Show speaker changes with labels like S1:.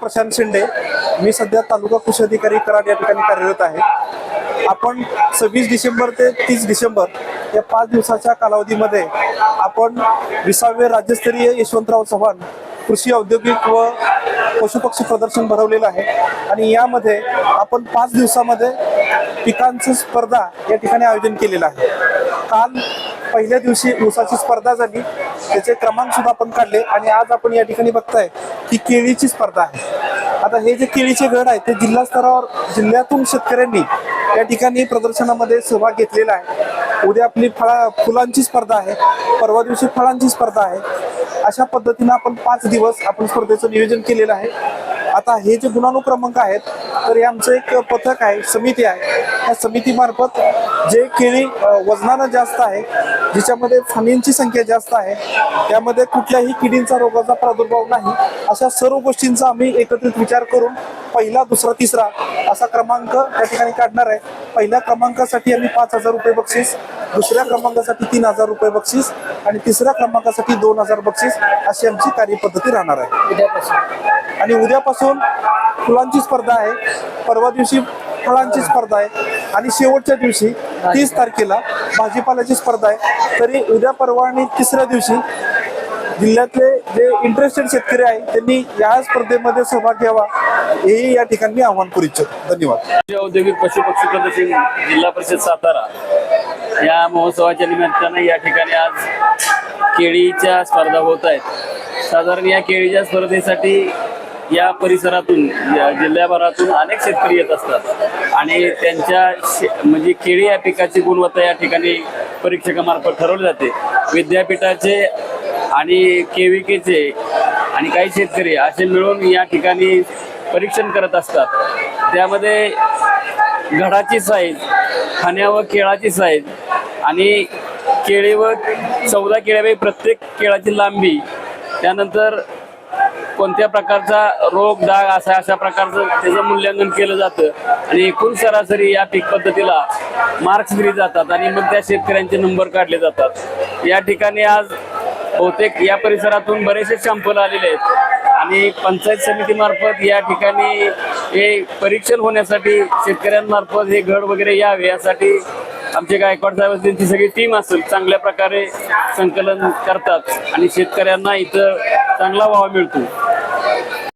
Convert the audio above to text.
S1: प्रशांत शिंदे. मी सध्या तालुका कृषी अधिकारी कराड या ठिकाणी कार्यरत आहे. आपण सव्वीस डिसेंबर ते तीस डिसेंबर या पाच दिवसाच्या कालावधीमध्ये आपण विसावे राज्यस्तरीय यशवंतराव चव्हाण कृषी औद्योगिक व पशुपक्षी प्रदर्शन भरवलेलं आहे. आणि यामध्ये आपण पाच दिवसामध्ये पिकांची स्पर्धा या ठिकाणी आयोजन केलेलं आहे. काल पहिल्या दिवशी ऊसाची स्पर्धा झाली. त्याचे क्रमांक सुद्धा आपण काढले आणि आज आपण या ठिकाणी बघताय की केळीची स्पर्धा आहे. आता हे जे केळीचे गड आहे ते जिल्हा स्तरावर जिल्ह्यातून शेतकऱ्यांनी या ठिकाणी प्रदर्शनामध्ये सहभाग घेतलेला आहे. उद्या आपली फळा फुलांची स्पर्धा आहे परवा दिवशी फळांची स्पर्धा आहे. अशा पद्धतीनं आपण पाच दिवस आपण स्पर्धेचं नियोजन केलेलं आहे. आता हे जे गुणानुक्रमांक आहेत तर हे आमचं एक पथक आहे समिती आहे. त्या समितीमार्फत जे केळी वजनानं जास्त आहे जिच्यामध्ये फणींची संख्या जास्त आहे त्यामध्ये कुठल्याही किडींचा रोगाचा प्रादुर्भाव नाही अशा सर्व गोष्टींचा आम्ही एकत्रित विचार करून पहिला दुसरा तिसरा असा क्रमांक त्या ठिकाणी काढणार आहे. पहिल्या क्रमांकासाठी आम्ही पाच हजार रुपये बक्षीस दुसऱ्या क्रमांकासाठी तीन हजार रुपये बक्षीस आणि तिसऱ्या क्रमांकासाठी दोन हजार बक्षीस अशी आमची कार्यपद्धती राहणार आहे.
S2: उद्यापासून.
S1: आणि उद्यापासून फुलांची स्पर्धा आहे. परवा दिवशी फळांची स्पर्धा आहे. आणि शेवटच्या दिवशी तीस तारखेला भाजीपाल्याची स्पर्धा आहे. तरी उद्या परवा आणि तिसऱ्या दिवशी जिल्ह्यातले जे इंटरेस्टेड शेतकरी आहेत त्यांनी या स्पर्धेमध्ये सहभाग घ्यावा हेही या ठिकाणी मी आवाहन करू इच्छितो. धन्यवाद.
S3: राज्य औद्योगिक पशुपक्षी प्रदर्शन जिल्हा परिषद सातारा. या महोत्सवाच्या निमित्तानं या ठिकाणी आज केळीच्या स्पर्धा होत आहेत. साधारण या केळीच्या स्पर्धेसाठी या परिसरातून या जिल्ह्याभरातून अनेक शेतकरी येत असतात. आणि त्यांच्या शे म्हणजे केळी या पिकाची गुणवत्ता या ठिकाणी परीक्षकामार्फत ठरवली जाते. विद्यापीठाचे आणि केविकेचे आणि काही शेतकरी असे मिळून या ठिकाणी परीक्षण करत असतात. त्यामध्ये घडाची साईज खाण्या व केळाची साईज आणि केळी व चौदा केळ्यापैकी प्रत्येक केळाची लांबी त्यानंतर कोणत्या प्रकारचा रोग डाग असा अशा प्रकारचं त्याचं मूल्यांकन केलं जातं आणि एकूण सरासरी या पीक पद्धतीला मार्क्स दिले जातात आणि मग त्या शेतकऱ्यांचे नंबर काढले जातात. या ठिकाणी आज बहुतेक या परिसरातून बरेचसे सॅम्पल आलेले आहेत. आणि पंचायत समितीमार्फत या ठिकाणी हे परीक्षण होण्यासाठी शेतकऱ्यांमार्फत हे घड वगैरे यावे यासाठी आमचे गायकवाड साहेब त्यांची सगळी टीम असेल चांगल्या प्रकारे संकलन करतात. आणि शेतकऱ्यांना इथं चांगला वाव मिळतो.